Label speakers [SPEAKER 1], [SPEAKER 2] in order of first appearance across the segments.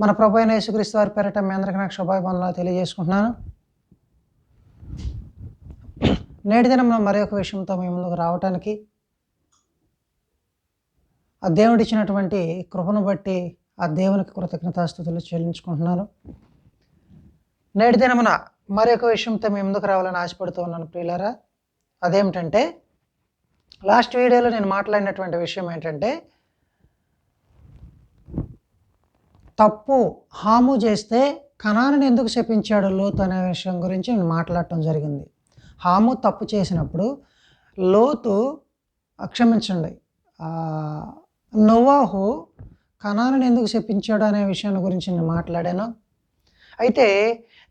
[SPEAKER 1] మన ప్రభు అయిన యేసుక్రీస్తు వారి పేరిట మీ అందరికీ నాకు శుభాభివందనాలు తెలియజేసుకుంటున్నాను. నేటి దినంలో మరి ఒక విషయంతో మీ ముందుకు రావటానికి ఆ దేవుడు ఇచ్చినటువంటి కృపను బట్టి ఆ దేవునికి కృతజ్ఞతాస్థుతులు చెల్లించుకుంటున్నాను. నేటి దినమున మరి ఒక విషయంతో మీ ముందుకు రావాలని ఆశపడుతూ ఉన్నాను ప్రియులారా. అదేమిటంటే లాస్ట్ వీడియోలో నేను మాట్లాడినటువంటి విషయం ఏంటంటే తప్పు హాము చేస్తే కణాలను ఎందుకు శపించాడు లోతు అనే విషయం గురించి నేను మాట్లాడటం జరిగింది. హాము తప్పు చేసినప్పుడు లోతు క్షమించండి నోవాహు కణాలను ఎందుకు శపించాడు అనే విషయాన్ని గురించి నేను మాట్లాడాను. అయితే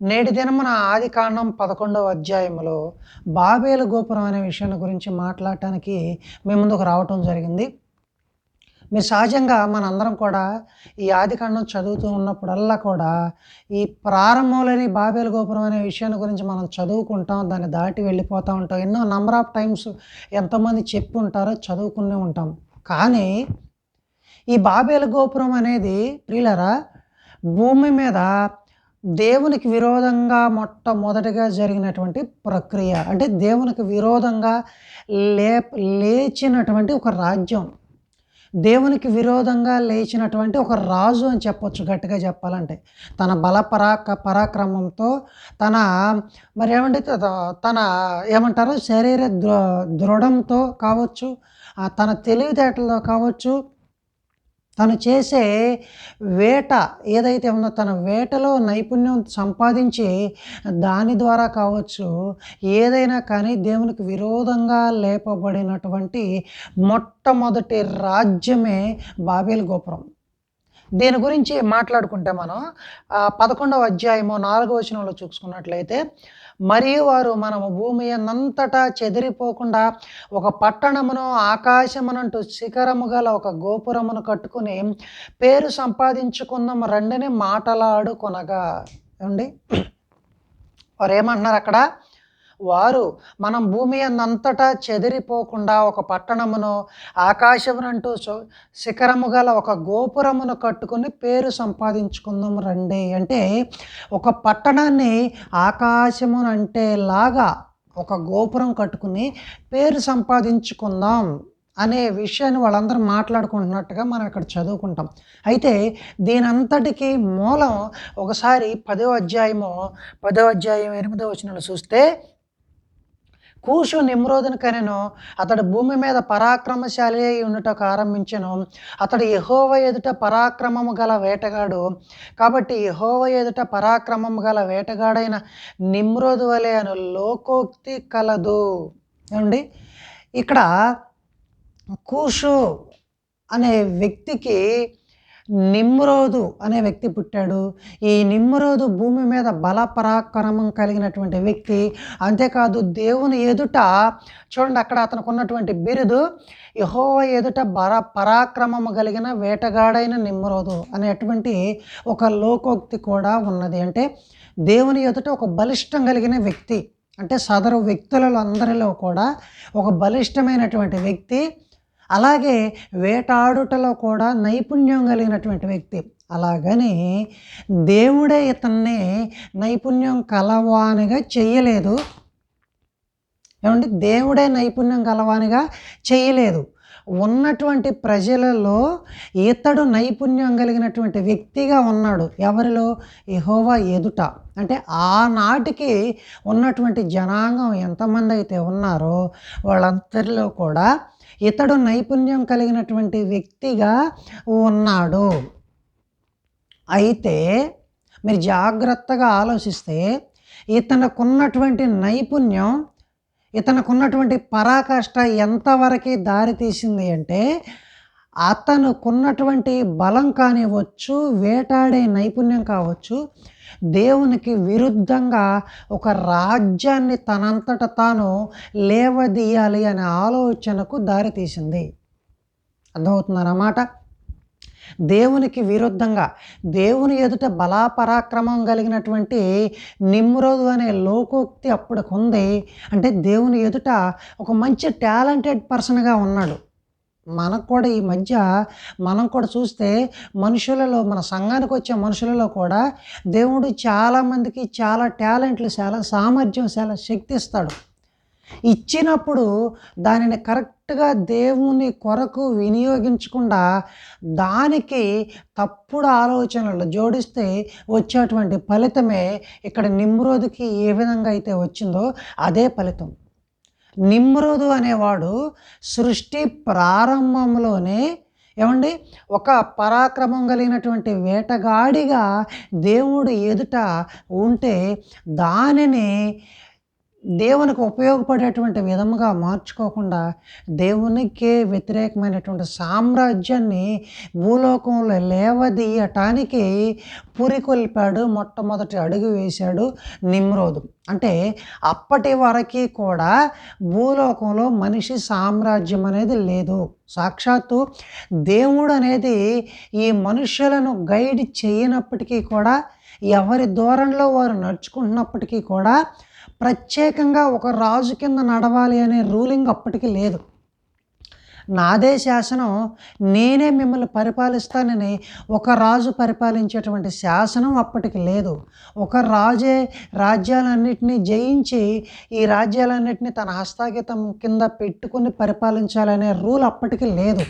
[SPEAKER 1] నేటి దినమున ఆది కాండం పదకొండవ అధ్యాయంలో బాబేలు గోపురం అనే విషయాన్ని గురించి మాట్లాడటానికి మీ ముందుకు రావటం జరిగింది. మీరు సహజంగా మనందరం కూడా ఈ ఆదికాండం చదువుతూ ఉన్నప్పుడల్లా కూడా ఈ ప్రారంభంలోని బాబేలు గోపురం అనే విషయాన్ని గురించి మనం చదువుకుంటాం దాన్ని దాటి వెళ్ళిపోతూ ఉంటాం. ఎన్నో నంబర్ ఆఫ్ టైమ్స్ ఎంతమంది చెప్పి ఉంటారో చదువుకునే ఉంటాం. కానీ ఈ బాబేలు గోపురం అనేది ప్రియులరా భూమి మీద దేవునికి విరోధంగా మొట్టమొదటిగా జరిగినటువంటి ప్రక్రియ. అంటే దేవునికి విరోధంగా లే లేచినటువంటి ఒక రాజ్యం. దేవునికి విరోధంగా లేచినటువంటి ఒక రాజు అని చెప్పొచ్చు గట్టిగా చెప్పాలంటే. తన బల పరాక పరాక్రమంతో తన మరి ఏమంటే తన ఏమంటారు శరీర దృ దృఢంతో కావచ్చు తన తెలివితేటలతో కావచ్చు తను చేసే వేట ఏదైతే ఉందో తన వేటలో నైపుణ్యం సంపాదించి దాని ద్వారా కావచ్చు ఏదైనా కానీ దేవునికి విరోధంగా లేపబడినటువంటి మొట్టమొదటి రాజ్యమే బాబేల్ గోపురం. దీని గురించి మాట్లాడుకుంటే మనం పదకొండవ అధ్యాయము నాలుగవ వచనంలో చూసుకున్నట్లయితే మరియు వారు మనము భూమి అన్నంతటా చెదిరిపోకుండా ఒక పట్టణమును ఆకాశమునంటూ శిఖరము గల ఒక గోపురమును కట్టుకుని పేరు సంపాదించుకుందాం రండిని మాటలాడుకొనగా. ఏమండి? వారు ఏమంటున్నారు అక్కడ? వారు మనం భూమి అంతటా చెదిరిపోకుండా ఒక పట్టణమును ఆకాశమునంటూ శిఖరము గల ఒక గోపురమును కట్టుకుని పేరు సంపాదించుకుందాం రండి. అంటే ఒక పట్టణాన్ని ఆకాశమునంటే లాగా ఒక గోపురం కట్టుకుని పేరు సంపాదించుకుందాం అనే విషయాన్ని వాళ్ళందరూ మాట్లాడుకుంటున్నట్టుగా మనం ఇక్కడ చదువుకుంటాం. అయితే దీనంతటికి మూలం ఒకసారి పదో అధ్యాయము పదో అధ్యాయం ఎనిమిదో వచనంలో చూస్తే కూషు నిమ్రోదుని కనెను. అతడు భూమి మీద పరాక్రమశాలి అయి ఉండటకు ఆరంభించెను. అతడు యహోవ ఎదుట పరాక్రమము గల వేటగాడు. కాబట్టి యహోవ ఎదుట పరాక్రమము గల వేటగాడైన నిమ్రోదు వలె అను లోకోక్తి కలదు. ఏమండి? ఇక్కడ కూషు అనే వ్యక్తికి నిమ్రోదు అనే వ్యక్తి పుట్టాడు. ఈ నిమ్రోదు భూమి మీద బల పరాక్రమం కలిగినటువంటి వ్యక్తి. అంతేకాదు దేవుని ఎదుట చూడండి అక్కడ అతనికి ఉన్నటువంటి బిరుదు యహో ఎదుట బర పరాక్రమము కలిగిన వేటగాడైన నిమ్రోదు అనేటువంటి ఒక లోకోక్తి కూడా ఉన్నది. అంటే దేవుని ఎదుట ఒక బలిష్టం కలిగిన వ్యక్తి. అంటే సదరు వ్యక్తులలో అందరిలో కూడా ఒక బలిష్టమైనటువంటి వ్యక్తి. అలాగే వేటాడుటలో కూడా నైపుణ్యం కలిగినటువంటి వ్యక్తి. అలాగని దేవుడే ఇతన్ని నైపుణ్యం కలవానిగా చెయ్యలేదు ఏమంటే దేవుడే నైపుణ్యం కలవానిగా చేయలేదు. ఉన్నటువంటి ప్రజలలో ఇతడు నైపుణ్యం కలిగినటువంటి వ్యక్తిగా ఉన్నాడు. ఎవరిలో? ఎహోవా ఎదుట. అంటే ఆనాటికి ఉన్నటువంటి జనాంగం ఎంతమంది అయితే ఉన్నారో వాళ్ళందరిలో కూడా ఇతడు నైపుణ్యం కలిగినటువంటి వ్యక్తిగా ఉన్నాడు. అయితే మీరు జాగ్రత్తగా ఆలోచిస్తే ఇతనుకున్నటువంటి నైపుణ్యం ఇతనుకున్నటువంటి పరాకాష్ట ఎంతవరకు దారి తీసింది అంటే అతనుకున్నటువంటి బలం కానివ్వచ్చు వేటాడే నైపుణ్యం కావచ్చు దేవునికి విరుద్ధంగా ఒక రాజ్యాన్ని తనంతట తాను లేవదీయాలి అనే ఆలోచనకు దారితీసింది అర్థమవుతుందన్నమాట దేవునికి విరుద్ధంగా దేవుని ఎదుట బలాపరాక్రమం కలిగినటువంటి నిమ్రోదు అనే లోకోక్తి అప్పటికి ఉంది అంటే దేవుని ఎదుట ఒక మంచి టాలెంటెడ్ పర్సన్గా ఉన్నాడు. మనకు కూడా ఈ మధ్య మనం కూడా చూస్తే మనుషులలో మన సంఘానికి వచ్చే మనుషులలో కూడా దేవుడు చాలామందికి చాలా టాలెంట్లు చాలా సామర్థ్యం చాలా శక్తి ఇస్తాడు. ఇచ్చినప్పుడు దానిని కరెక్ట్గా దేవుని కొరకు వినియోగించకుండా దానికి తప్పుడు ఆలోచనలు జోడిస్తే వచ్చేటువంటి ఫలితమే ఇక్కడ నిమ్రోదుకి ఏ విధంగా అయితే వచ్చిందో అదే ఫలితం. నిమ్రోదు అనేవాడు సృష్టి ప్రారంభంలోనే ఏమండి? ఒక పరాక్రమం కలిగినటువంటి వేటగాడిగా దేవుడు ఎదుట ఉంటే దానిని దేవునికి ఉపయోగపడేటువంటి విధముగా మార్చుకోకుండా దేవునికే వ్యతిరేకమైనటువంటి సామ్రాజ్యాన్ని భూలోకంలో లేవదీయటానికి పురికొల్పాడు మొట్టమొదటి అడుగు వేశాడు నిమ్రోదు. అంటే అప్పటి వరకు కూడా భూలోకంలో మనిషి సామ్రాజ్యం అనేది లేదు. సాక్షాత్తు దేవుడు అనేది ఈ మనుషులను గైడ్ చేయనప్పటికీ కూడా ఎవరి ధోరణిలో వారు నడుచుకుంటున్నప్పటికీ కూడా ప్రత్యేకంగా ఒక రాజు కింద నడవాలి అనే రూలింగ్ అప్పటికి లేదు. నాదే శాసనం నేనే మిమ్మల్ని పరిపాలిస్తానని ఒక రాజు పరిపాలించేటువంటి శాసనం అప్పటికి లేదు. ఒక రాజే రాజ్యాలన్నింటినీ జయించి ఈ రాజ్యాలన్నింటినీ తన హస్తాగీతం కింద పెట్టుకుని పరిపాలించాలనే రూల్ అప్పటికి లేదు.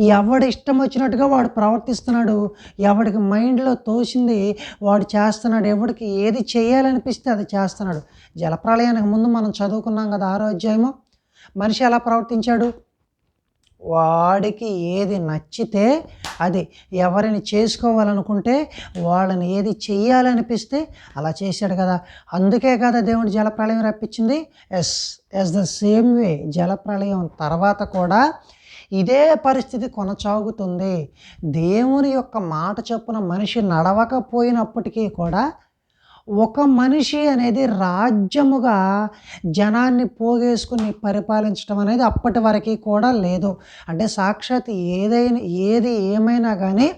[SPEAKER 1] ఎవడు ఇష్టం వచ్చినట్టుగా వాడు ప్రవర్తిస్తున్నాడు ఎవడికి మైండ్లో తోసింది వాడు చేస్తున్నాడు ఎవడికి ఏది చేయాలనిపిస్తే అది చేస్తున్నాడు. జలప్రళయానికి ముందు మనం చదువుకున్నాం కదా ఆరో అధ్యాయము. మనిషి ఎలా ప్రవర్తించాడు? వాడికి ఏది నచ్చితే అది. ఎవరిని చేసుకోవాలనుకుంటే వాళ్ళని ఏది చెయ్యాలనిపిస్తే అలా చేశాడు కదా. అందుకే కదా దేవుడు జలప్రళయం రప్పించింది. Yes yes the same way జలప్రళయం తర్వాత కూడా ఇదే పరిస్థితి కొనసాగుతుంది. దేవుని యొక్క మాట చొప్పున మనిషి నడవకపోయినప్పటికీ కూడా ఒక మనిషి అనేది రాజ్యముగా జనాన్ని పోగేసుకుని పరిపాలించడం అనేది అప్పటి వరకు కూడా లేదు. అంటే సాక్షాత్ ఏదైనా ఏది ఏమైనా కానీ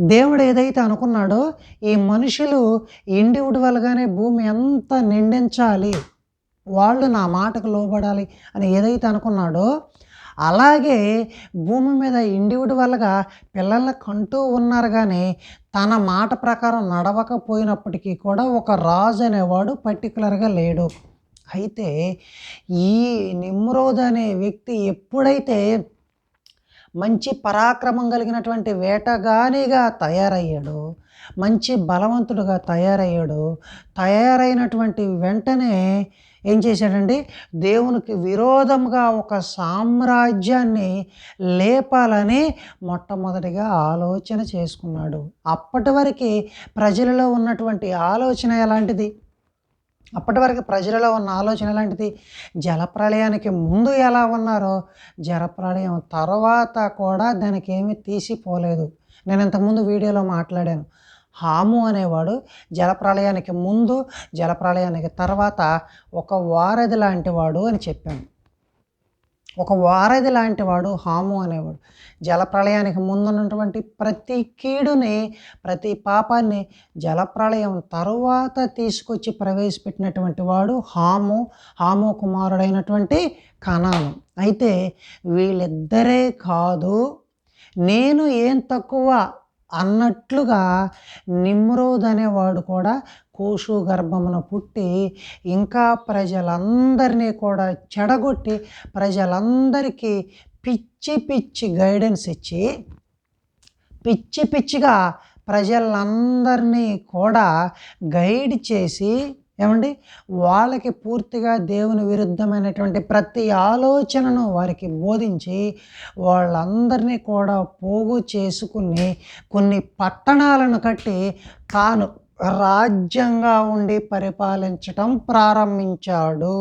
[SPEAKER 1] దేవుడు ఏదైతే అనుకున్నాడో ఈ మనుషులు ఇండివిజువల్గానే భూమి ఎంత నిండించాలి వాళ్ళు నా మాటకు లోబడాలి అని ఏదైతే అనుకున్నాడో అలాగే భూమి మీద ఇండివిజువల్గా పిల్లల్ని కంటూ ఉన్నారు కానీ తన మాట ప్రకారం నడవకపోయినప్పటికీ కూడా ఒక రాజు అనేవాడు పర్టికులర్గా లేడు. అయితే ఈ నిమ్రోద్ అనే వ్యక్తి ఎప్పుడైతే మంచి పరాక్రమం కలిగినటువంటి వేటగానిగా తయారయ్యాడు మంచి బలవంతుడుగా తయారయ్యాడు తయారైనటువంటి వెంటనే ఏం చేశాడండి? దేవునికి విరోధంగా ఒక సామ్రాజ్యాన్ని లేపాలని మొట్టమొదటిగా ఆలోచన చేసుకున్నాడు. అప్పటి వరకు ప్రజలలో ఉన్నటువంటి ఆలోచన ఎలాంటిది? అప్పటి వరకు ప్రజలలో ఉన్న ఆలోచన ఎలాంటిది? జలప్రళయానికి ముందు ఎలా ఉన్నారో జలప్రళయం తర్వాత కూడా దానికి ఏమీ తీసిపోలేదు. నేను ఇంతకుముందు వీడియోలో మాట్లాడాను. హాము అనేవాడు జలప్రళయానికి ముందు జలప్రళయానికి తర్వాత ఒక వారధి లాంటి వాడు అని చెప్పాను ఒక వారధి లాంటి వాడు హాము అనేవాడు. జలప్రళయానికి ముందున్నటువంటి ప్రతి కీడుని ప్రతి పాపాన్ని జలప్రళయం తరువాత తీసుకొచ్చి ప్రవేశపెట్టినటువంటి వాడు హాము హాము కుమారుడైనటువంటి కణాను అయితే వీళ్ళిద్దరే కాదు నేను ఏం తక్కువ అన్నట్లుగా నిమ్రోద్ అనేవాడు కూడా కోషు గర్భమున పుట్టి ఇంకా ప్రజలందరినీ కూడా చెడగొట్టి ప్రజలందరికీ పిచ్చి పిచ్చి గైడెన్స్ ఇచ్చి పిచ్చి పిచ్చిగా ప్రజలందరినీ కూడా గైడ్ చేసి ఏమండి? వాళ్ళకి పూర్తిగా దేవుని విరుద్ధమైనటువంటి ప్రతి ఆలోచనను వారికి బోధించి వాళ్ళందరినీ కూడా పోగు చేసుకుని కొన్ని పట్టణాలను కట్టి తాను రాజ్యంగా ఉండి పరిపాలించటం ప్రారంభించాడు.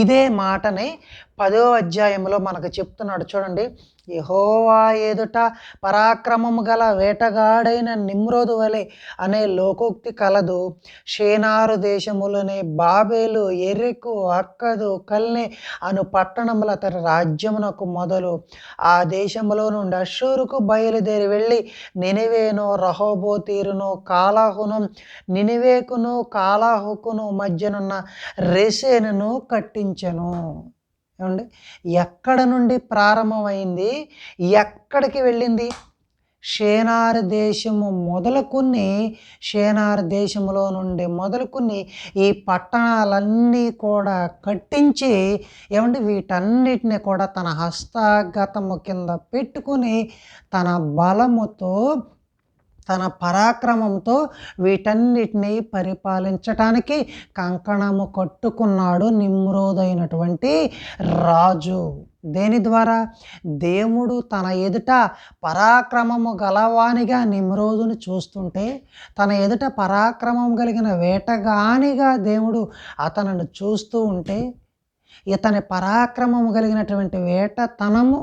[SPEAKER 1] ఇదే మాటని పదో అధ్యాయంలో మనకు చెప్తున్నాడు. చూడండి. యహోవా ఎదుట పరాక్రమము గల వేటగాడైన నిమ్రోదు వలె అనే లోకోక్తి కలదు. షేనారు దేశములనే బాబేలు ఎర్రెకు అక్కదు కల్నే అను పట్టణముల అతని రాజ్యమునకు మొదలు. ఆ దేశములో నుండి అషూరుకు బయలుదేరి వెళ్ళి నినివేను రహోబోతీరును కాలాహును నినివేకును కాలాహుకును మధ్యనున్న రెసేనును కట్టించెను. ఏమండి? ఎక్కడ నుండి ప్రారంభమైంది? ఎక్కడికి వెళ్ళింది? షేనార్ దేశము మొదలుకొని షేనార్ దేశములో నుండి మొదలుకొని ఈ పట్టణాలన్నీ కూడా కట్టించి ఏమంటే వీటన్నిటిని కూడా తన హస్తగతము కింద పెట్టుకుని తన బలముతో తన పరాక్రమంతో వీటన్నిటిని పరిపాలించటానికి కంకణము కట్టుకున్నాడు నిమ్రోదైనటువంటి రాజు. దేని ద్వారా? దేవుడు తన ఎదుట పరాక్రమము గలవానిగా నిమ్రోజును చూస్తుంటే తన ఎదుట పరాక్రమం కలిగిన వేటగానిగా దేవుడు అతనను చూస్తూ ఉంటే ఇతని పరాక్రమము కలిగినటువంటి వేటతనము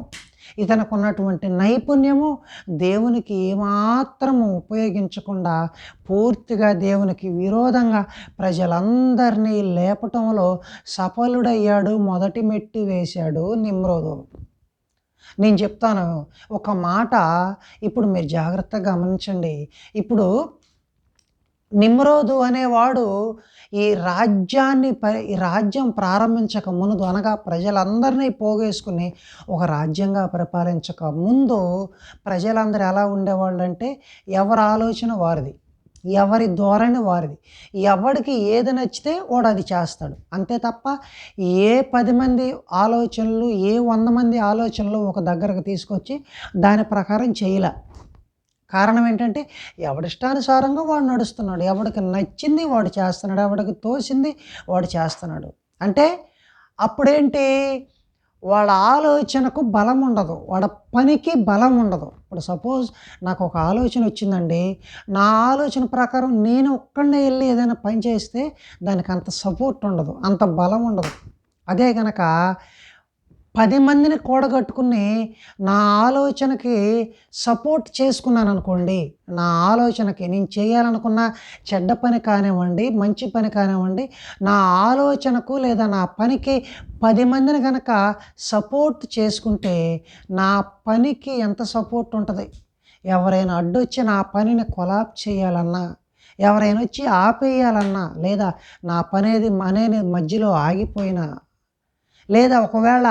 [SPEAKER 1] ఇతనుకున్నటువంటి నైపుణ్యము దేవునికి ఏమాత్రము ఉపయోగించకుండా పూర్తిగా దేవునికి విరోధంగా ప్రజలందరినీ లేపటంలో సఫలుడయ్యాడు మొదటి మెట్టు వేశాడు నిమ్రోదు. నేను చెప్తాను ఒక మాట ఇప్పుడు మీరు జాగ్రత్తగా గమనించండి. ఇప్పుడు నిమ్రోదు అనేవాడు ఈ రాజ్యాన్ని ఈ రాజ్యం ప్రారంభించక ముందు అనగా ప్రజలందరినీ పోగేసుకుని ఒక రాజ్యంగా పరిపాలించక ముందు ప్రజలందరూ ఎలా ఉండేవాళ్ళు అంటే ఎవరి ఆలోచన వారిది ఎవరి ధోరణి వారిది. ఎవరికి ఏది నచ్చితే వాడు అది చేస్తాడు. అంతే తప్ప ఏ పది మంది ఆలోచనలు ఏ వంద మంది ఆలోచనలు ఒక దగ్గరకు తీసుకొచ్చి దాని ప్రకారం చేయలే. కారణం ఏంటంటే ఎవడిష్టానుసారంగా వాడు నడుస్తున్నాడు. ఎవడికి నచ్చింది వాడు చేస్తున్నాడు. ఎవడికి తోసింది వాడు చేస్తున్నాడు. అంటే అప్పుడేంటి? వాళ్ళ ఆలోచనకు బలం ఉండదు. వాళ్ళ పనికి బలం ఉండదు. ఇప్పుడు సపోజ్ నాకు ఒక ఆలోచన వచ్చిందండి. నా ఆలోచన ప్రకారం నేను ఒక్కడే వెళ్ళి ఏదైనా పని చేస్తే దానికి అంత సపోర్ట్ ఉండదు. అంత బలం ఉండదు. అదే కనుక పది మందిని కూడగట్టుకుని నా ఆలోచనకి సపోర్ట్ చేసుకున్నాను అనుకోండి నా ఆలోచనకి నేను చేయాలనుకున్న చెడ్డ పని కానివ్వండి మంచి పని కానివ్వండి నా ఆలోచనకు లేదా నా పనికి పది మందిని కనుక సపోర్ట్ చేసుకుంటే నా పనికి ఎంత సపోర్ట్ ఉంటుంది? ఎవరైనా అడ్డొచ్చి నా పనిని కొలాప్ చేయాలన్నా ఎవరైనా వచ్చి ఆపేయాలన్నా లేదా నా పనేది అనేది మధ్యలో ఆగిపోయినా లేదా ఒకవేళ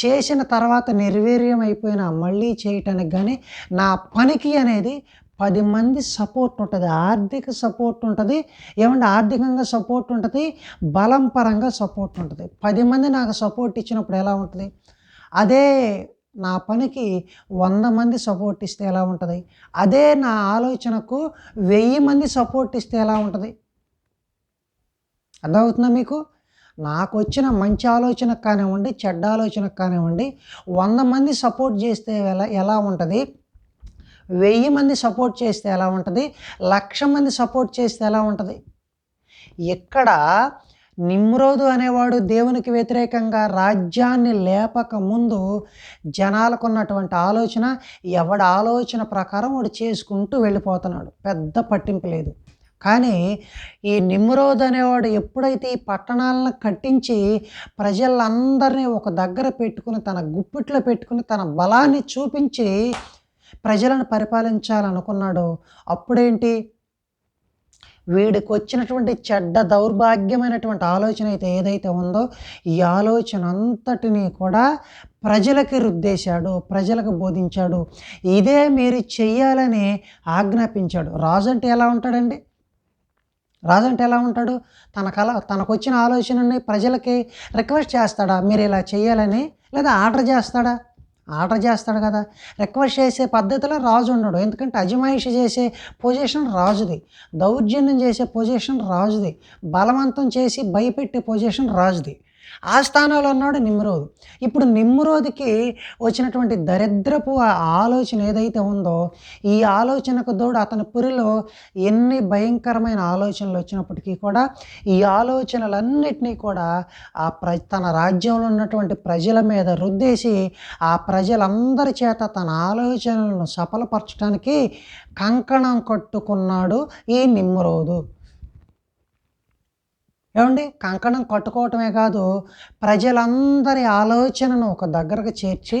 [SPEAKER 1] చేసిన తర్వాత నిర్వీర్యం అయిపోయినా మళ్ళీ చేయటానికి కానీ నా పనికి అనేది పది మంది సపోర్ట్ ఉంటుంది. ఆర్థిక సపోర్ట్ ఉంటుంది. ఏమంటే ఆర్థికంగా సపోర్ట్ ఉంటుంది. బలం పరంగా సపోర్ట్ ఉంటుంది. పది మంది నాకు సపోర్ట్ ఇచ్చినప్పుడు ఎలా ఉంటుంది? అదే నా పనికి వంద మంది సపోర్ట్ ఇస్తే ఎలా ఉంటుంది? అదే నా ఆలోచనకు వెయ్యి మంది సపోర్ట్ ఇస్తే ఎలా ఉంటుంది? అర్థమవుతుందా మీకు? నాకు వచ్చిన మంచి ఆలోచన కానివ్వండి చెడ్డ ఆలోచన కానివ్వండి వంద మంది సపోర్ట్ చేస్తే ఎలా ఎలా ఉంటుంది? వెయ్యి మంది సపోర్ట్ చేస్తే ఎలా ఉంటుంది? లక్ష మంది సపోర్ట్ చేస్తే ఎలా ఉంటుంది? ఇక్కడ నిమ్రోదు అనేవాడు దేవునికి వ్యతిరేకంగా రాజ్యాన్ని లేపక ముందు జనాలకు ఉన్నటువంటి ఆలోచన ఎవడి ఆలోచన ప్రకారం వాడు చేసుకుంటూ వెళ్ళిపోతున్నాడు. పెద్ద పట్టింపు లేదు. కానీ ఈ నిమ్రోద్ అనేవాడు ఎప్పుడైతే ఈ పట్టణాలను కట్టించి ప్రజలందరినీ ఒక దగ్గర పెట్టుకుని తన గుప్పిట్లో పెట్టుకుని తన బలాన్ని చూపించి ప్రజలను పరిపాలించాలనుకున్నాడో అప్పుడేంటి? వీడికి వచ్చినటువంటి చెడ్డ దౌర్భాగ్యమైనటువంటి ఆలోచన అయితే ఏదైతే ఉందో ఈ ఆలోచన అంతటినీ కూడా ప్రజలకి రుద్దేశాడు ప్రజలకు బోధించాడు. ఇదే మీరు చెయ్యాలని ఆజ్ఞాపించాడు. రాజు అంటే ఎలా ఉంటాడండి? రాజు అంటే ఎలా ఉంటాడు? తన కళ తనకు వచ్చిన ఆలోచనని ప్రజలకి రిక్వెస్ట్ చేస్తాడా? మీరు ఇలా చేయాలని లేదా ఆర్డర్ చేస్తాడా? ఆర్డర్ చేస్తాడు కదా. రిక్వెస్ట్ చేసే పద్ధతిలో రాజు ఉండడు ఎందుకంటే అజమాయిషి చేసే పొజిషన్ రాజుది. దౌర్జన్యం చేసే పొజిషన్ రాజుది. బలవంతం చేసి భయపెట్టే పొజిషన్ రాజుది. ఆ స్థానంలో ఉన్నాడు నిమ్రోదు. ఇప్పుడు నిమ్రోదికి వచ్చినటువంటి దరిద్రపు ఆ ఆలోచన ఏదైతే ఉందో ఈ ఆలోచనకు తోడు అతని పురిలో ఎన్ని భయంకరమైన ఆలోచనలు వచ్చినప్పటికీ కూడా ఈ ఆలోచనలన్నిటినీ కూడా ఆ ప్ర తన రాజ్యంలో ఉన్నటువంటి ప్రజల మీద రుద్దేసి ఆ ప్రజలందరి చేత తన ఆలోచనలను సఫలపరచడానికి కంకణం కట్టుకున్నాడు ఈ నిమ్రోదు. ఏమండి? కంకణం కట్టుకోవటమే కాదు ప్రజలందరి ఆలోచనను ఒక దగ్గరకు చేర్చి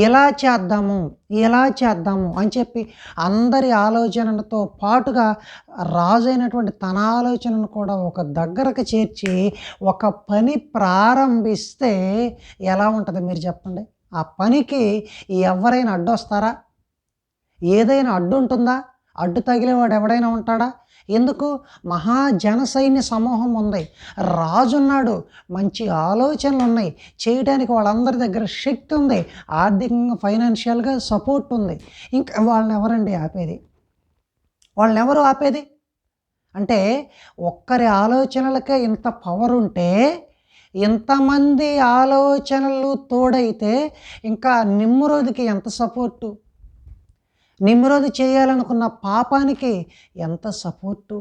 [SPEAKER 1] ఇలా చేద్దాము ఇలా చేద్దాము అని చెప్పి అందరి ఆలోచనలతో పాటుగా రాజైనటువంటి తన ఆలోచనను కూడా ఒక దగ్గరకు చేర్చి ఒక పని ప్రారంభిస్తే ఎలా ఉంటుంది మీరు చెప్పండి? ఆ పనికి ఎవరైనా అడ్డొస్తారా? ఏదైనా అడ్డు ఉంటుందా? అడ్డు తగిలేవాడు ఎవడైనా ఉంటాడా? ఎందుకు? మహాజనసైన్య సైన్య సమూహం ఉంది. రాజున్నాడు. మంచి ఆలోచనలు ఉన్నాయి చేయడానికి వాళ్ళందరి దగ్గర శక్తి ఉంది. ఆర్థికంగా ఫైనాన్షియల్గా సపోర్ట్ ఉంది. ఇంకా వాళ్ళని ఎవరండి ఆపేది? వాళ్ళని ఎవరు ఆపేది? అంటే ఒక్కరి ఆలోచనలకే ఇంత పవర్ ఉంటే ఇంతమంది ఆలోచనలు తోడైతే ఇంకా నిమ్మరోజుకి ఎంత సపోర్టు నిమ్రోధు చేయాలనుకున్న పాపానికి ఎంత సపోర్టు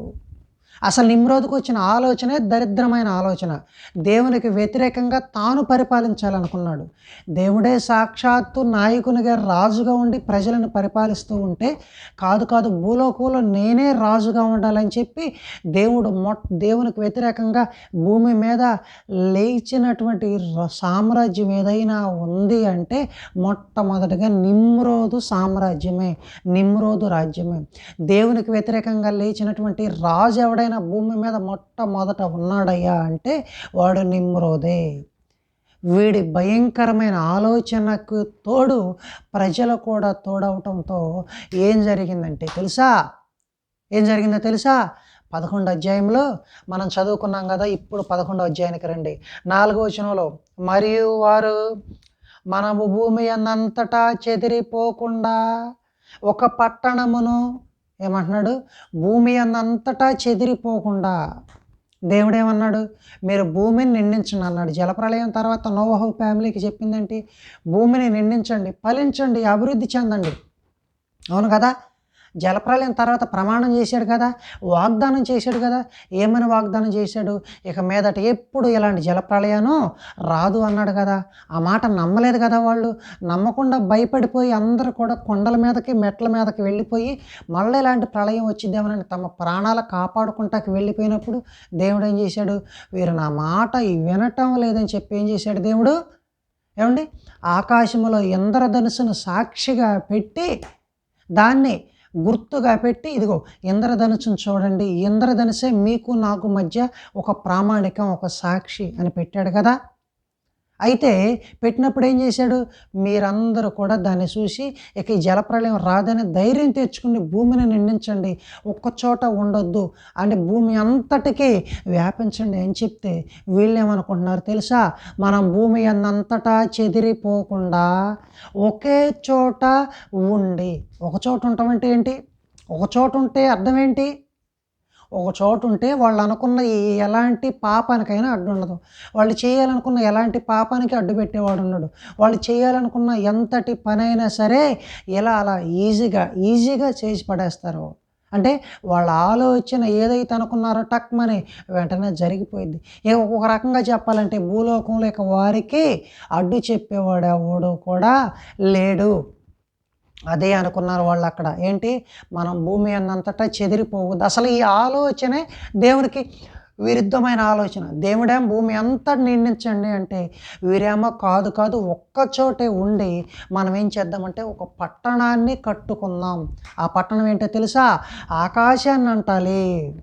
[SPEAKER 1] అసలు నిమ్రోద్కు వచ్చిన ఆలోచనే దరిద్రమైన ఆలోచన. దేవునికి వ్యతిరేకంగా తాను పరిపాలించాలనుకున్నాడు. దేవుడే సాక్షాత్తు నాయకునిగా రాజుగా ఉండి ప్రజలను పరిపాలిస్తూ ఉంటే కాదు కాదు భూలోకంలో నేనే రాజుగా ఉండాలని చెప్పి దేవుడు మొ దేవునికి వ్యతిరేకంగా భూమి మీద లేచినటువంటి సామ్రాజ్యం ఏదైనా ఉంది అంటే మొట్టమొదటిగా నిమ్రోదు సామ్రాజ్యమే నిమ్రోదు రాజ్యమే. దేవునికి వ్యతిరేకంగా లేచినటువంటి రాజు ఎవడైనా భూమి మీద మొట్టమొదట ఉన్నాడయ్యా అంటే వాడు నిమ్రోదే. వీడి భయంకరమైన ఆలోచనకు తోడు ప్రజలు కూడా తోడవటంతో ఏం జరిగిందంటే తెలుసా? ఏం జరిగిందో తెలుసా? పదకొండు అధ్యాయంలో మనం చదువుకున్నాం కదా ఇప్పుడు పదకొండో అధ్యాయానికి రండి. నాలుగో వచనంలో మరియు వారు మనము భూమి అన్నంతటా చెదిరిపోకుండా ఒక పట్టణమును ఏమంటున్నాడు? భూమి అన్నంతటా చెదిరిపోకుండా. దేవుడేమన్నాడు? మీరు భూమిని నిండించండి అన్నాడు. జలప్రలయం తర్వాత నోవహు ఫ్యామిలీకి చెప్పిందేంటి? భూమిని నిండించండి ఫలించండి అభివృద్ధి చెందండి. అవును కదా? జలప్రలయం తర్వాత ప్రమాణం చేశాడు కదా వాగ్దానం చేశాడు కదా. ఏమని వాగ్దానం చేశాడు? ఇక మీదట ఎప్పుడు ఇలాంటి జలప్రలయాను రాదు అన్నాడు కదా. ఆ మాట నమ్మలేదు కదా వాళ్ళు. నమ్మకుండా భయపడిపోయి అందరూ కూడా కొండల మీదకి మెట్ల మీదకి వెళ్ళిపోయి మళ్ళీ ఇలాంటి ప్రళయం వచ్చిద్దామని తమ ప్రాణాలు కాపాడుకుంటాకి వెళ్ళిపోయినప్పుడు దేవుడు ఏం చేశాడు? వీరు నా మాట వినటం లేదని చెప్పి ఏం చేశాడు దేవుడు? ఏమండి? ఆకాశంలో ఇంద్రధనుసును సాక్షిగా పెట్టి దాన్ని గుర్తుగా పెట్టి ఇదిగో ఇంద్రధనుసును చూడండి. ఇంద్రధనుసే మీకు నాకు మధ్య ఒక ప్రామాణికం ఒక సాక్షి అని పెట్టాడు కదా. అయితే పెట్టినప్పుడు ఏం చేశాడు? మీరందరూ కూడా దాన్ని చూసి ఇక ఈ జలప్రలయం రాదని ధైర్యం తెచ్చుకుని భూమిని నిండించండి. ఒక్క చోట ఉండొద్దు. అంటే భూమి అంతటికీ వ్యాపించండి అని చెప్తే వీళ్ళు ఏమనుకుంటున్నారు తెలుసా? మనం భూమి అన్నంతటా చెదిరిపోకుండా ఒకే చోట ఉండి ఒక చోట ఉంటామంటే ఏంటి? ఒక చోట ఉంటే అర్థం ఏంటి? ఒక చోట ఉంటే వాళ్ళు అనుకున్న ఎలాంటి పాపానికైనా అడ్డు ఉండదు. వాళ్ళు చేయాలనుకున్న ఎలాంటి పాపానికి అడ్డు పెట్టేవాడు ఉన్నాడు వాళ్ళు చేయాలనుకున్న ఎంతటి పనైనా సరే ఇలా అలా ఈజీగా ఈజీగా చేసి పడేస్తారు. అంటే వాళ్ళ ఆలోచన ఏదైతే అనుకున్నారో టక్మని వెంటనే జరిగిపోయింది ఏ ఒక్కొక్క రకంగా చెప్పాలంటే భూలోకంలో ఇక వారికి అడ్డు చెప్పేవాడు ఎవడు కూడా లేడు. అదే అనుకున్నారు వాళ్ళు అక్కడ. ఏంటి? మనం భూమి అన్నంతటా చెదిరిపోవు అసలు ఈ ఆలోచనే దేవునికి విరుద్ధమైన ఆలోచన. దేవుడేం భూమి అంతా నిండించండి అంటే వీరేమో కాదు కాదు ఒక్క చోటే ఉండి మనం ఏం చేద్దామంటే ఒక పట్టణాన్ని కట్టుకుందాం. ఆ పట్టణం ఏంటో తెలుసా? ఆకాశాన్ని అంటాలి.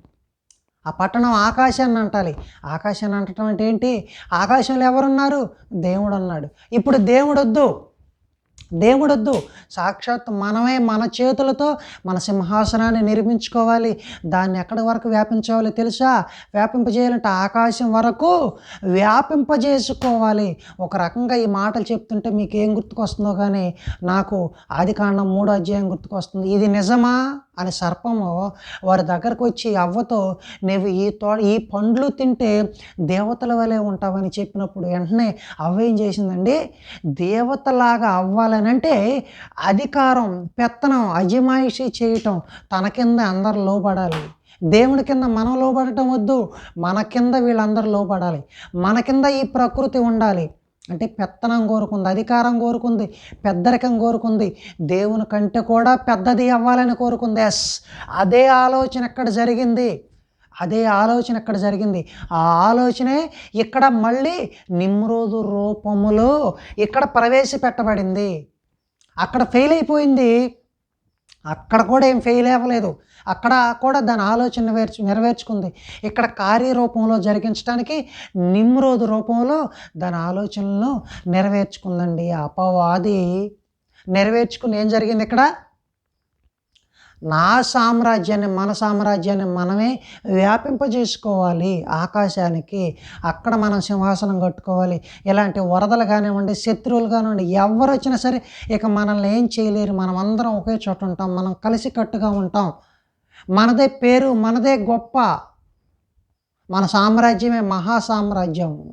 [SPEAKER 1] ఆ పట్టణం ఆకాశాన్ని అంటాలి. ఆకాశాన్ని అంటటం అంటే ఏంటి? ఆకాశంలో ఎవరున్నారు? దేవుడు అన్నాడు. ఇప్పుడు దేవుడు వద్దు దేవుడొద్దు. సాక్షాత్ మనమే మన చేతులతో మన సింహాసనాన్ని నిర్మించుకోవాలి. దాన్ని ఎక్కడి వరకు వ్యాపించవాలి తెలుసా? వ్యాపింపజేయాలంటే ఆకాశం వరకు వ్యాపింపజేసుకోవాలి. ఒక రకంగా ఈ మాటలు చెప్తుంటే మీకు ఏం గుర్తుకొస్తుందో కానీ నాకు ఆది కాండం మూడో అధ్యాయం గుర్తుకొస్తుంది. ఇది నిజమా? అని సర్పము వారి దగ్గరకు వచ్చి అవ్వతో నువ్వు ఈ తో ఈ పండ్లు తింటే దేవతల వలె ఉంటావని చెప్పినప్పుడు వెంటనే అవ్వ ఏం చేసిందండి? దేవతలాగా అవ్వాలనంటే అధికారం పెత్తనం అజమాయిషి చేయటం తన కింద అందరు లోబడాలి. దేవుని కింద మనం లోబడటం వద్దు. మన కింద వీళ్ళందరూ లోబడాలి. మన కింద ఈ ప్రకృతి ఉండాలి. అంటే పెత్తనం కోరుకుంది అధికారం కోరుకుంది పెద్దరికం కోరుకుంది దేవుని కంటే కూడా పెద్దది అవ్వాలని కోరుకుంది. ఎస్ అదే ఆలోచన ఎక్కడ జరిగింది? అదే ఆలోచన ఇక్కడ జరిగింది? ఆ ఆలోచనే ఇక్కడ మళ్ళీ నిమ్రోదు రూపములో ఇక్కడ ప్రవేశపెట్టబడింది. అక్కడ ఫెయిల్ అయిపోయింది. అక్కడ కూడా ఏం ఫెయిల్ అవ్వలేదు. అక్కడ కూడా దాని ఆలోచన నెరవేర్చు నెరవేర్చుకుంది. ఇక్కడ కార్యరూపంలో జరిగించడానికి నిమ్రోదు రూపంలో దాని ఆలోచనలను నెరవేర్చుకుందండి. అపవాది నెరవేర్చుకుని ఏం జరిగింది ఇక్కడ? నా సామ్రాజ్యాన్ని మన సామ్రాజ్యాన్ని మనమే వ్యాపింపజేసుకోవాలి. ఆకాశానికి అక్కడ మనం సింహాసనం కట్టుకోవాలి. ఇలాంటి వరదలు కానివ్వండి శత్రువులు కానివ్వండి ఎవరు వచ్చినా సరే ఇక మనల్ని ఏం చేయలేరు. మనం అందరం ఒకే చోట ఉంటాం. మనం కలిసికట్టుగా ఉంటాం. మనదే పేరు మనదే గొప్ప. మన సామ్రాజ్యమే మహా సామ్రాజ్యం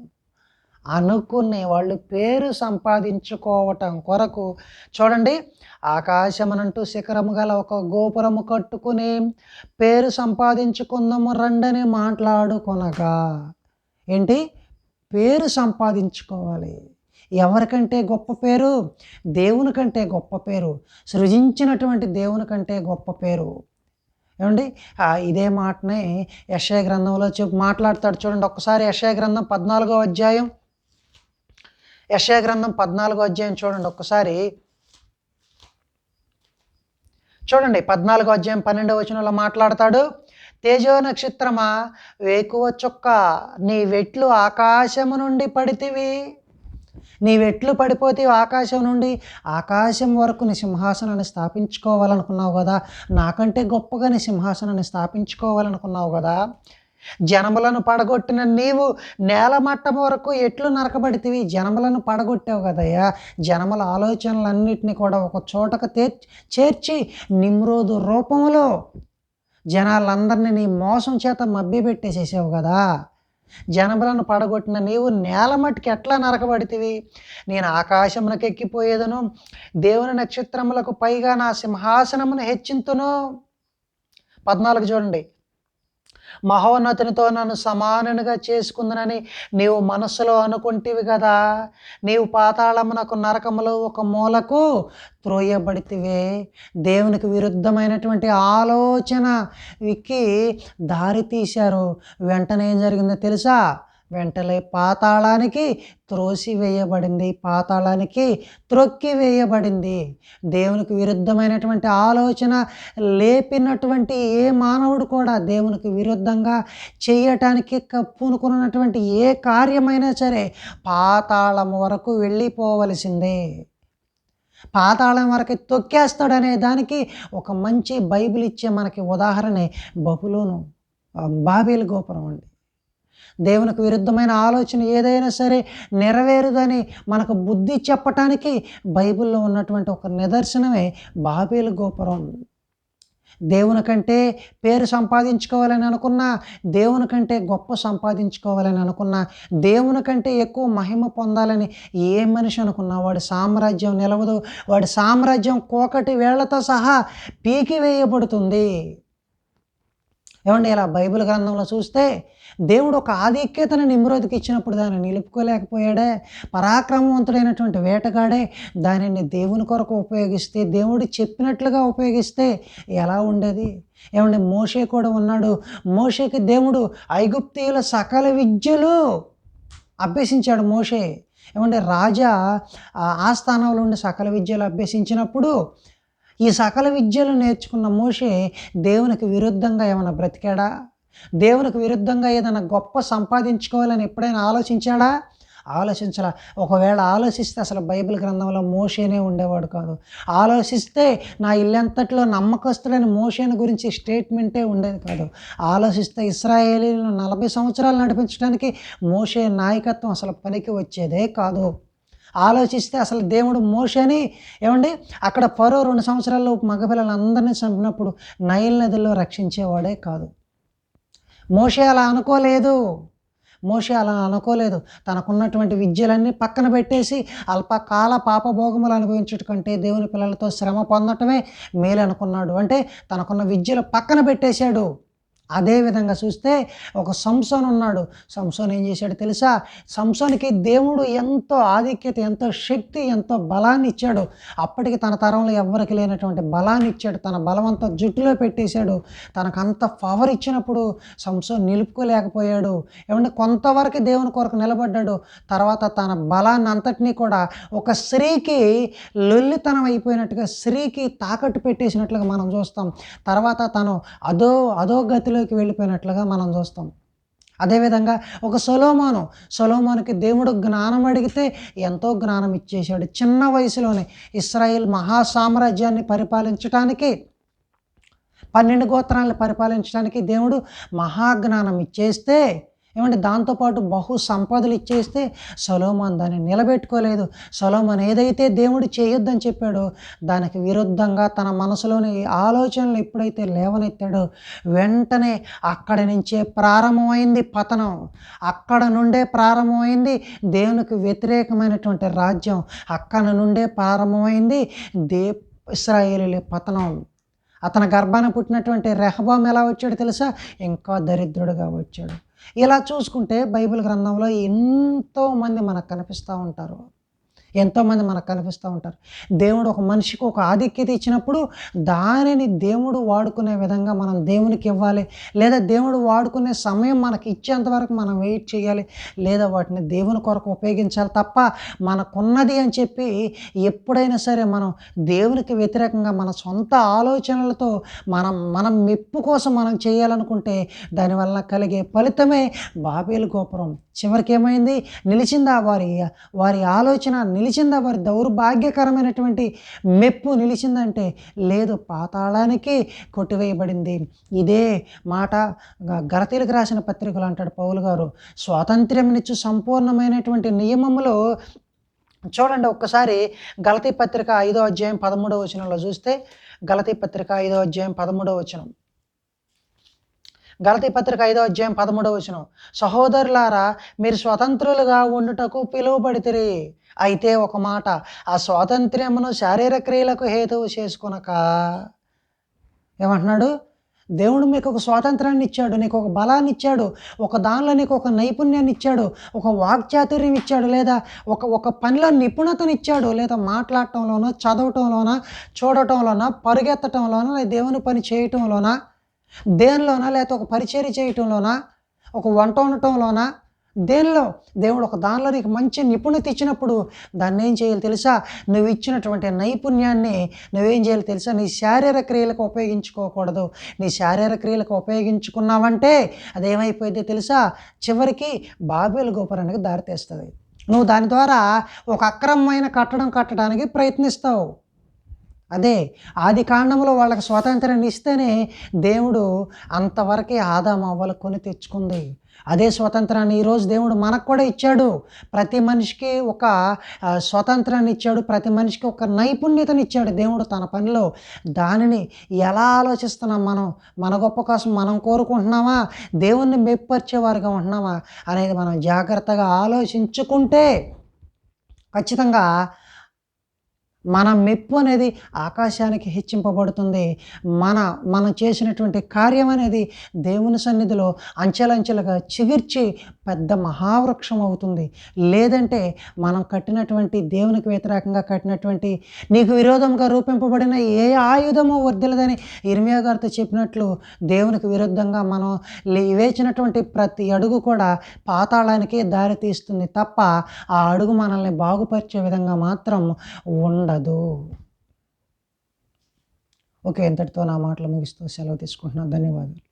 [SPEAKER 1] అనుకునే వాళ్ళు పేరు సంపాదించుకోవటం కొరకు చూడండి ఆకాశమనంటూ శిఖరము గల ఒక గోపురము కట్టుకుని పేరు సంపాదించుకుందాము రండని మాట్లాడుకొనగా ఏంటి? పేరు సంపాదించుకోవాలి. ఎవరికంటే గొప్ప పేరు? దేవుని కంటే గొప్ప పేరు. సృజించినటువంటి దేవుని కంటే గొప్ప పేరు. ఏమండి? ఇదే మాటనే యశయ గ్రంథంలో చెప్పు మాట్లాడతాడు చూడండి. ఒక్కసారి యశయ గ్రంథం పద్నాలుగో అధ్యాయం. యశయ గ్రంథం పద్నాలుగో అధ్యాయం చూడండి. ఒక్కసారి చూడండి పద్నాలుగో అధ్యాయం పన్నెండవ వచనంలో మాట్లాడతాడు తేజో నక్షత్రమా వేకువ చుక్క నీ వెట్లు ఆకాశము నుండి పడితివి. నీ వెట్లు పడిపోతే ఆకాశం నుండి ఆకాశం వరకు నీ సింహాసనాన్ని స్థాపించుకోవాలనుకున్నావు కదా నాకంటే గొప్పగా నీ సింహాసనాన్ని స్థాపించుకోవాలనుకున్నావు కదా జనములను పడగొట్టిన నీవు నేల మట్టం వరకు ఎట్లు నరకబడితివి? జనములను పడగొట్టావు కదయ్యా. జనముల ఆలోచనలన్నింటినీ కూడా ఒక చోటకు తీర్చి చేర్చి నిమ్రోదు రూపంలో జనాలందరినీ నీ మోసం చేత మభ్యపెట్టేసేసావు కదా. జనములను పడగొట్టిన నీవు నేల మట్టికి ఎట్లా నరకబడితివి? నేను ఆకాశమునకు ఎక్కిపోయేదను దేవుని నక్షత్రములకు పైగా నా సింహాసనమును హెచ్చింతును. పద్నాలుగు చూడండి. మహోన్నతునితో నన్ను సమానునిగా చేసుకుందనని నీవు మనస్సులో అనుకుంటివి కదా. నీవు పాతాళమునకు నరకములో ఒక మూలకు త్రోయబడితివే. దేవునికి విరుద్ధమైనటువంటి ఆలోచన విక్కి దారి తీశారు. వెంటనే ఏం జరిగిందో తెలుసా? వెంటనే పాతాళానికి త్రోసి వేయబడింది పాతాళానికి త్రొక్కి వేయబడింది దేవునికి విరుద్ధమైనటువంటి ఆలోచన లేపినటువంటి ఏ మానవుడు కూడా దేవునికి విరుద్ధంగా చేయటానికి కప్పునుకున్నటువంటి పూనుకున్నటువంటి ఏ కార్యమైనా సరే పాతాళం వరకు వెళ్ళిపోవలసిందే. పాతాళం వరకు తొక్కేస్తాడనే దానికి ఒక మంచి బైబిల్ ఇచ్చే మనకి ఉదాహరణే బహులోను బాబేలు గోపురం అండి. దేవునికి విరుద్ధమైన ఆలోచన ఏదైనా సరే నెరవేరుదని మనకు బుద్ధి చెప్పటానికి బైబిల్లో ఉన్నటువంటి ఒక నిదర్శనమే బాబేలు గోపురం. దేవుని కంటే పేరు సంపాదించుకోవాలని అనుకున్నా దేవుని కంటే గొప్ప సంపాదించుకోవాలని అనుకున్నా దేవుని కంటే ఎక్కువ మహిమ పొందాలని ఏ మనిషి అనుకున్నా వాడి సామ్రాజ్యం నిలవదు వాడి సామ్రాజ్యం కోకటి వేళ్ళతో సహా పీకివేయబడుతుంది ఏమండి ఇలా బైబిల్ గ్రంథంలో చూస్తే దేవుడు ఒక ఆధిక్యతను నిమ్రోదికి ఇచ్చినప్పుడు దాన్ని నిలుపుకోలేకపోయాడే పరాక్రమవంతుడైనటువంటి వేటగాడే దానిని దేవుని కొరకు ఉపయోగిస్తే దేవుడు చెప్పినట్లుగా ఉపయోగిస్తే ఎలా ఉండేది? ఏమంటే మోషే కూడా ఉన్నాడు. మోషేకి దేవుడు ఐగుప్తీయుల సకల విద్యలు అభ్యసించాడు మోషే. ఏమంటే రాజా ఆ స్థానంలో ఉండి సకల విద్యలు అభ్యసించినప్పుడు ఈ సకల విద్యలు నేర్చుకున్న మోషే దేవునికి విరుద్ధంగా ఏమైనా బ్రతికాడా? దేవునికి విరుద్ధంగా ఏదైనా గొప్ప సంపాదించుకోవాలని ఎప్పుడైనా ఆలోచించాడా? ఆలోచించాల. ఒకవేళ ఆలోచిస్తే అసలు బైబిల్ గ్రంథంలో మోషేనే ఉండేవాడు కాదు. ఆలోచిస్తే నా ఇల్లంతట్లో నమ్మకస్తుడని మోషేని గురించి స్టేట్మెంటే ఉండేది కాదు. ఆలోచిస్తే ఇస్రాయేలీలను నలభై సంవత్సరాలు నడిపించడానికి మోషే నాయకత్వం అసలు పనికి వచ్చేదే కాదు. ఆలోచిస్తే అసలు దేవుడు మోషని ఏమండి? అక్కడ పరో రెండు సంవత్సరాల్లో మగపిల్లలందరినీ చంపినప్పుడు నైల్ నదిలో రక్షించేవాడే కాదు. మోషే అలా అనుకోలేదు. మోషే అలా అనుకోలేదు. తనకున్నటువంటి విద్యలన్నీ పక్కన పెట్టేసి అల్పకాల పాపభోగములు అనుభవించడం కంటే దేవుని పిల్లలతో శ్రమ పొందటమే మేలు అనుకున్నాడు అంటే తనకున్న విద్యలు పక్కన పెట్టేశాడు. అదేవిధంగా చూస్తే ఒక సంసోన్ ఉన్నాడు. సంసోన్ ఏం చేశాడు తెలుసా? సంసోన్కి దేవుడు ఎంతో ఆధిక్యత ఎంతో శక్తి ఎంతో బలాన్ని ఇచ్చాడు. అప్పటికి తన తరంలో ఎవ్వరికి లేనటువంటి బలాన్ని ఇచ్చాడు. తన బలమంతా జుట్టులో పెట్టేశాడు. తనకు అంత పవర్ ఇచ్చినప్పుడు సంసోన్ నిలుపుకోలేకపోయాడు. ఏమంటే కొంతవరకు దేవుని కొరకు నిలబడ్డాడు. తర్వాత తన బలాన్ని అంతటినీ కూడా ఒక స్త్రీకి లొల్లితనం అయిపోయినట్టుగా స్త్రీకి తాకట్టు పెట్టేసినట్లుగా మనం చూస్తాం. తర్వాత తను అదో అదో గతిలోకి వెళ్ళిపోయినట్లుగా మనం చూస్తాం. అదేవిధంగా ఒక సొలోమాను సొలోమానుకి దేవుడు జ్ఞానం అడిగితే ఎంతో జ్ఞానం ఇచ్చేశాడు. చిన్న వయసులోనే ఇస్రాయిల్ మహాసామ్రాజ్యాన్ని పరిపాలించడానికి పన్నెండు గోత్రాలను పరిపాలించడానికి దేవుడు మహాజ్ఞానం ఇచ్చేస్తే ఏమంటే దాంతోపాటు బహు సంపదలు ఇచ్చేస్తే సొలోమాన్ దాన్ని నిలబెట్టుకోలేదు. సొలోమాన్ ఏదైతే దేవుడు చేయొద్దని చెప్పాడో దానికి విరుద్ధంగా తన మనసులోని ఆలోచనలు ఎప్పుడైతే లేవనెత్తాడో వెంటనే అక్కడి నుంచే ప్రారంభమైంది పతనం. అక్కడ నుండే ప్రారంభమైంది దేవునికి వ్యతిరేకమైనటువంటి రాజ్యం. అక్కడ నుండే ప్రారంభమైంది దే ఇస్రాయేలీల పతనం. అతని గర్భాన పుట్టినటువంటి రెహబాం ఎలా వచ్చాడు తెలుసా? ఇంకా దరిద్రుడుగా వచ్చాడు. ఇలా చూసుకుంటే బైబిల్ గ్రంథంలో ఎంతోమంది మనకు కనిపిస్తూ ఉంటారు. ఎంతోమంది మనకు కనిపిస్తూ ఉంటారు. దేవుడు ఒక మనిషికి ఒక ఆధిక్యత ఇచ్చినప్పుడు దానిని దేవుడు వాడుకునే విధంగా మనం దేవునికి ఇవ్వాలి. లేదా దేవుడు వాడుకునే సమయం మనకి ఇచ్చేంతవరకు మనం వెయిట్ చేయాలి. లేదా వాటిని దేవుని కొరకు ఉపయోగించాలి తప్ప మనకున్నది అని చెప్పి ఎప్పుడైనా సరే మనం దేవునికి వ్యతిరేకంగా మన సొంత ఆలోచనలతో మనం మనం మెప్పు కోసం మనం చేయాలనుకుంటే దానివల్ల కలిగే ఫలితమే బాబేలు గోపురం. చివరికి ఏమైంది? నిలిచిందా వారి వారి ఆలోచన నిలిచిందా? వారి దౌర్భాగ్యకరమైనటువంటి మెప్పు నిలిచిందంటే లేదు పాతాళానికి కొట్టివేయబడింది. ఇదే మాట గరతీలకు రాసిన పత్రికలు అంటాడు పౌలు గారు. స్వాతంత్ర్యంనిచ్చు సంపూర్ణమైనటువంటి నియమములో చూడండి ఒక్కసారి గలతీ పత్రిక ఐదో అధ్యాయం పదమూడవ వచనంలో చూస్తే గలతీ పత్రిక ఐదో అధ్యాయం పదమూడవ వచనం. గలతీ పత్రిక ఐదో అధ్యాయం పదమూడవ వచనం. సహోదరులారా మీరు స్వతంత్రులుగా ఉండుటకు పిలువబడితిరి. అయితే ఒక మాట ఆ స్వాతంత్ర్యమును శారీర క్రియలకు హేతువు చేసుకునక. ఏమంటున్నాడు? దేవుడు మీకు ఒక స్వాతంత్రాన్ని ఇచ్చాడు నీకు ఒక బలాన్ని ఇచ్చాడు ఒక దానిలో నీకు ఒక నైపుణ్యాన్ని ఇచ్చాడు ఒక వాక్చాతుర్యం ఇచ్చాడు లేదా ఒక ఒక పనిలో నిపుణతను ఇచ్చాడు లేదా మాట్లాడటంలోనో చదవటంలోనా చూడటంలోనా పరిగెత్తటంలోనా లేదా దేవుని పని చేయటంలోనా దేనిలోనా? లేకపోతే ఒక పరిచర్య చేయటంలోనా? ఒక వంట వండటంలోనా? దేనిలో? దేవుడు ఒక దానిలో నీకు మంచి నిపుణత ఇచ్చినప్పుడు దాన్ని ఏం చేయాలి తెలుసా? నువ్వు ఇచ్చినటువంటి నైపుణ్యాన్ని నువ్వేం చేయాలి తెలుసా? నీ శారీరక క్రియలకు ఉపయోగించుకోకూడదు. నీ శారీరక క్రియలకు ఉపయోగించుకున్నావంటే అదేమైపోయిందో తెలుసా? చివరికి బాబేలు గోపురానికి దారితీస్తుంది నువ్వు దాని ద్వారా ఒక అక్రమమైన కట్టడం కట్టడానికి ప్రయత్నిస్తావు. అదే ఆది కాండంలో వాళ్ళకి స్వాతంత్రాన్ని ఇస్తేనే దేవుడు అంతవరకే ఆదాం అవ్వలు కొని తెచ్చుకుంది. అదే స్వతంత్రాన్ని ఈరోజు దేవుడు మనకు కూడా ఇచ్చాడు. ప్రతి మనిషికి ఒక ఆ, స్వతంత్రాన్ని ఇచ్చాడు. ప్రతి మనిషికి ఒక నైపుణ్యతను ఇచ్చాడు దేవుడు తన పనిలో. దానిని ఎలా ఆలోచిస్తున్నాం మనం? మన గొప్ప కోసం మనం కోరుకుంటున్నామా? దేవుణ్ణి మెప్పరిచేవారుగా ఉంటున్నామా? అనేది మనం జాగ్రత్తగా ఆలోచించుకుంటే ఖచ్చితంగా మన మెప్పు అనేది ఆకాశానికి హెచ్చింపబడుతుంది. మన మనం చేసినటువంటి కార్యం అనేది దేవుని సన్నిధిలో అంచెలంచెలుగా చిగిర్చి పెద్ద మహావృక్షం అవుతుంది. లేదంటే మనం కట్టినటువంటి దేవునికి వ్యతిరేకంగా కట్టినటువంటి నీకు విరోధంగా రూపింపబడిన ఏ ఆయుధము వర్దిలదని ఇర్మియా గారితో చెప్పినట్లు దేవునికి విరుద్ధంగా మనం లే- వేచినటువంటి ప్రతి అడుగు కూడా పాతాళానికే దారి తీస్తుంది తప్ప ఆ అడుగు మనల్ని బాగుపరిచే విధంగా మాత్రం ఉండదు. ఉండదు. ఓకే ఇంతటితో నా మాటలు ముగిస్తూ సెలవు తీసుకుంటున్నాను. ధన్యవాదాలు.